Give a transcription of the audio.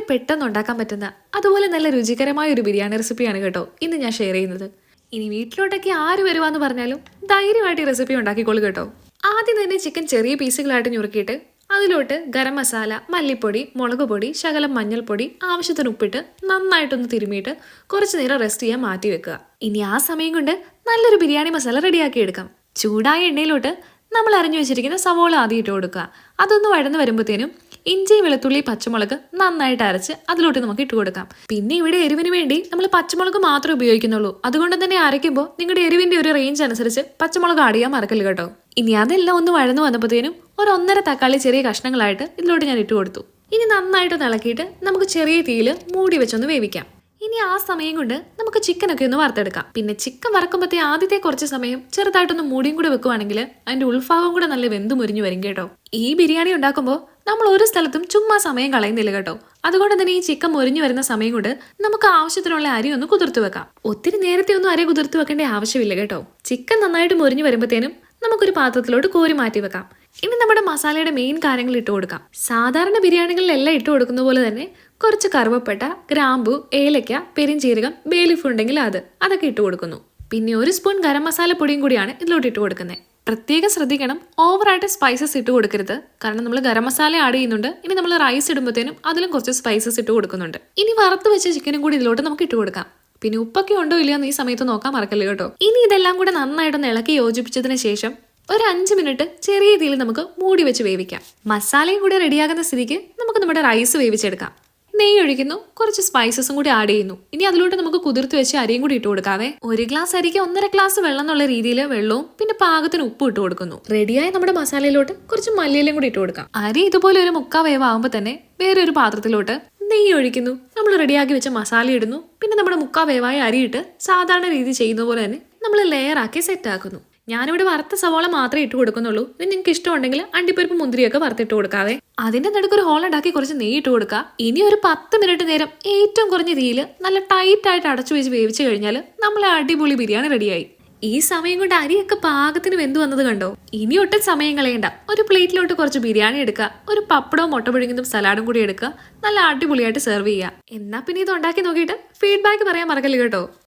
വളരെ പെട്ടെന്ന് ഉണ്ടാക്കാൻ പറ്റുന്ന അതുപോലെ നല്ല രുചികരമായ ഒരു ബിരിയാണി റെസിപ്പിയാണ് കേട്ടോ ഇന്ന് ഞാൻ ഷെയർ ചെയ്യുന്നത്. ഇനി വീട്ടിലോട്ടൊക്കെ ആര് വരുവാന്ന് പറഞ്ഞാലും ധൈര്യമായിട്ട് ഈ റെസിപ്പി ഉണ്ടാക്കിക്കോളൂ കേട്ടോ. ആദ്യം തന്നെ ചിക്കൻ ചെറിയ പീസുകളായിട്ട് ഞുറുക്കിയിട്ട് അതിലോട്ട് ഗരം മസാല മല്ലിപ്പൊടി മുളക് പൊടി ശകലം മഞ്ഞൾപ്പൊടി ആവശ്യത്തിന് ഉപ്പിട്ട് നന്നായിട്ടൊന്ന് തിരുമിയിട്ട് കുറച്ച് നേരം റെസ്റ്റ് ചെയ്യാൻ മാറ്റി വെക്കുക. ഇനി ആ സമയം കൊണ്ട് നല്ലൊരു ബിരിയാണി മസാല റെഡിയാക്കി എടുക്കാം. ചൂടായ എണ്ണയിലോട്ട് നമ്മൾ അരഞ്ഞു വെച്ചിരിക്കുന്ന സവോള ആദ്യം ഇട്ട് കൊടുക്കുക. അതൊന്ന് വഴന്ന് വരുമ്പോഴത്തേനും ഇഞ്ചി വെളുത്തുള്ളി പച്ചമുളക് നന്നായിട്ട് അരച്ച് അതിലോട്ട് നമുക്ക് ഇട്ട് കൊടുക്കാം. പിന്നെ ഇവിടെ എരിവിന് വേണ്ടി നമ്മൾ പച്ചമുളക് മാത്രമേ ഉപയോഗിക്കുന്നുള്ളൂ. അതുകൊണ്ട് തന്നെ അരയ്ക്കുമ്പോൾ നിങ്ങളുടെ എരിവിന്റെ ഒരു റേഞ്ച് അനുസരിച്ച് പച്ചമുളക് ആഡ് ചെയ്യാൻ മറക്കല്ല കേട്ടോ. ഇനി അതെല്ലാം ഒന്ന് വഴന്നു വന്നപ്പോഴത്തേനും ഒരു ഒന്നര തക്കാളി ചെറിയ കഷ്ണങ്ങളായിട്ട് ഇതിലോട്ട് ഞാൻ ഇട്ട് കൊടുത്തു. ഇനി നന്നായിട്ട് ഇളക്കിയിട്ട് നമുക്ക് ചെറിയ തീയിൽ മൂടി വെച്ചൊന്ന് വേവിക്കാം. ഇനി ആ സമയം കൊണ്ട് നമുക്ക് ചിക്കൻ ഒക്കെ ഒന്ന് വറുത്തെടുക്കാം. പിന്നെ ചിക്കൻ വറക്കുമ്പോഴത്തെ ആദ്യത്തെ കുറച്ച് സമയം ചെറുതായിട്ടൊന്ന് മൂടിയും കൂടെ വെക്കുവാണെങ്കിൽ അതിന്റെ ഉൾഭാഗം കൂടെ നല്ല വെന്ത് മുരിഞ്ഞു വരും കേട്ടോ. ഈ ബിരിയാണി ഉണ്ടാക്കുമ്പോൾ നമ്മൾ ഒരു സ്ഥലത്തും ചുമ്മാ സമയം കളയുന്നില്ല കേട്ടോ. അതുകൊണ്ട് തന്നെ ഈ ചിക്കൻ മുരിഞ്ഞു വരുന്ന സമയം കൊണ്ട് നമുക്ക് ആവശ്യത്തിനുള്ള അരി ഒന്ന് കുതിർത്ത് വെക്കാം. ഒത്തിരി നേരത്തെ ഒന്നും അരി കുതിർത്ത് വെക്കേണ്ട ആവശ്യമില്ല കേട്ടോ. ചിക്കൻ നന്നായിട്ട് മുരിഞ്ഞു വരുമ്പോഴത്തേനും നമുക്കൊരു പാത്രത്തിലോട്ട് കോരി മാറ്റി വെക്കാം. ഇനി നമ്മുടെ മസാലയുടെ മെയിൻ കാര്യങ്ങൾ ഇട്ട് കൊടുക്കാം. സാധാരണ ബിരിയാണികളിലെല്ലാം ഇട്ട് കൊടുക്കുന്ന പോലെ തന്നെ കുറച്ച് കറുവപ്പട്ട ഗ്രാമ്പു ഏലക്ക പെരിഞ്ചീരകം ബേലിഫ് ഉണ്ടെങ്കിൽ അത്. അതൊക്കെ ഇട്ട് കൊടുക്കുന്നു. പിന്നെ ഒരു സ്പൂൺ ഗരം മസാല പൊടിയും കൂടിയാണ് ഇതിലോട്ട് ഇട്ട് കൊടുക്കുന്നത്. പ്രത്യേകം ശ്രദ്ധിക്കണം. ഓവറായിട്ട് സ്പൈസസ് ഇട്ട് കൊടുക്കരുത്. കാരണം നമ്മൾ ഗരം മസാല ആഡ് ചെയ്യുന്നുണ്ട്. ഇനി നമ്മൾ റൈസ് ഇടുമ്പോഴത്തേനും അതിലും കുറച്ച് സ്പൈസസ് ഇട്ട് കൊടുക്കുന്നുണ്ട്. ഇനി വറുത്ത് വെച്ച ചിക്കനും കൂടി ഇതിലോട്ട് നമുക്ക് ഇട്ട് കൊടുക്കാം. പിന്നെ ഉപ്പൊക്കെ ഉണ്ടോ ഇല്ലയോ ഈ സമയത്ത് നോക്കാൻ മറക്കല്ലേ കേട്ടോ. ഇനി ഇതെല്ലാം കൂടെ നന്നായിട്ടൊന്ന് ഇളക്കി യോജിപ്പിച്ചതിന് ശേഷം ഒരു അഞ്ച് മിനിറ്റ് ചെറിയ രീതിയിൽ നമുക്ക് മൂടി വെച്ച് വേവിക്കാം. മസാലയും കൂടി റെഡിയാകുന്ന സ്ഥിതിക്ക് നമുക്ക് നമ്മുടെ റൈസ് വേവിച്ചെടുക്കാം. നെയ്യ് ഒഴിക്കുന്നു കുറച്ച് സ്പൈസസും കൂടി ആഡ് ചെയ്യുന്നു. ഇനി അതിലോട്ട് നമുക്ക് കുതിർത്ത് വെച്ച് അരിയും കൂടി ഇട്ട് കൊടുക്കാവേ. ഒരു ഗ്ലാസ് അരിക്ക് ഒന്നര ഗ്ലാസ് വെള്ളം എന്നുള്ള രീതിയിൽ വെള്ളവും പിന്നെ പാകത്തിന് ഉപ്പ് ഇട്ട് കൊടുക്കുന്നു. റെഡിയായ നമ്മുടെ മസാലയിലോട്ട് കുറച്ച് മല്ലിയിലും കൂടി ഇട്ട് കൊടുക്കാം. അരി ഇതുപോലെ ഒരു മുക്കാ വേവാകുമ്പോൾ തന്നെ വേറെ ഒരു പാത്രത്തിലോട്ട് നെയ്യ് ഒഴിക്കുന്നു. നമ്മൾ റെഡിയാക്കി വെച്ച മസാല ഇടുന്നു. പിന്നെ നമ്മുടെ മുക്കാ വേവായ അരിയിട്ട് സാധാരണ രീതി ചെയ്യുന്ന പോലെ തന്നെ നമ്മൾ ലെയർ ആക്കി സെറ്റ് ആക്കുന്നു. ഞാനിവിടെ വറുത്ത സവാള മാത്രമേ ഇട്ട് കൊടുക്കുന്നുള്ളൂ. ഇത് നിങ്ങൾക്ക് ഇഷ്ടമുണ്ടെങ്കിൽ അണ്ടിപ്പരിപ്പ് മുന്തിരിയൊക്കെ വറുത്തിട്ട് കൊടുക്കാവേ. അതിന്റെ നടുക്ക് ഒരു ഹോൾ ഉണ്ടാക്കി കുറച്ച് നെയ്യ് ഇട്ട് കൊടുക്കുക ഇനി ഒരു പത്ത് മിനിറ്റ് നേരം ഏറ്റവും കുറഞ്ഞ തീയിൽ നല്ല ടൈറ്റ് ആയിട്ട് അടച്ചു വെച്ച് വേവിച്ച് കഴിഞ്ഞാൽ നമ്മളെ അടിപൊളി ബിരിയാണി റെഡിയായി. ഈ സമയം കൊണ്ട് അരിയൊക്കെ പാകത്തിന് വെന്ത് വന്നത് കണ്ടോ? ഇനി ഒട്ടും സമയം കളയണ്ട. ഒരു പ്ലേറ്റിലോട്ട് കുറച്ച് ബിരിയാണി എടുക്കുക ഒരു പപ്പടവും മുട്ട പുഴുങ്ങുന്നതും സലാഡും കൂടി എടുക്കുക നല്ല അടിപൊളിയായിട്ട് സെർവ് ചെയ്യുക. എന്നാ പിന്നെ ഇത് ഉണ്ടാക്കി നോക്കിയിട്ട് ഫീഡ്ബാക്ക് പറയാൻ മറക്കല്ലേ കേട്ടോ?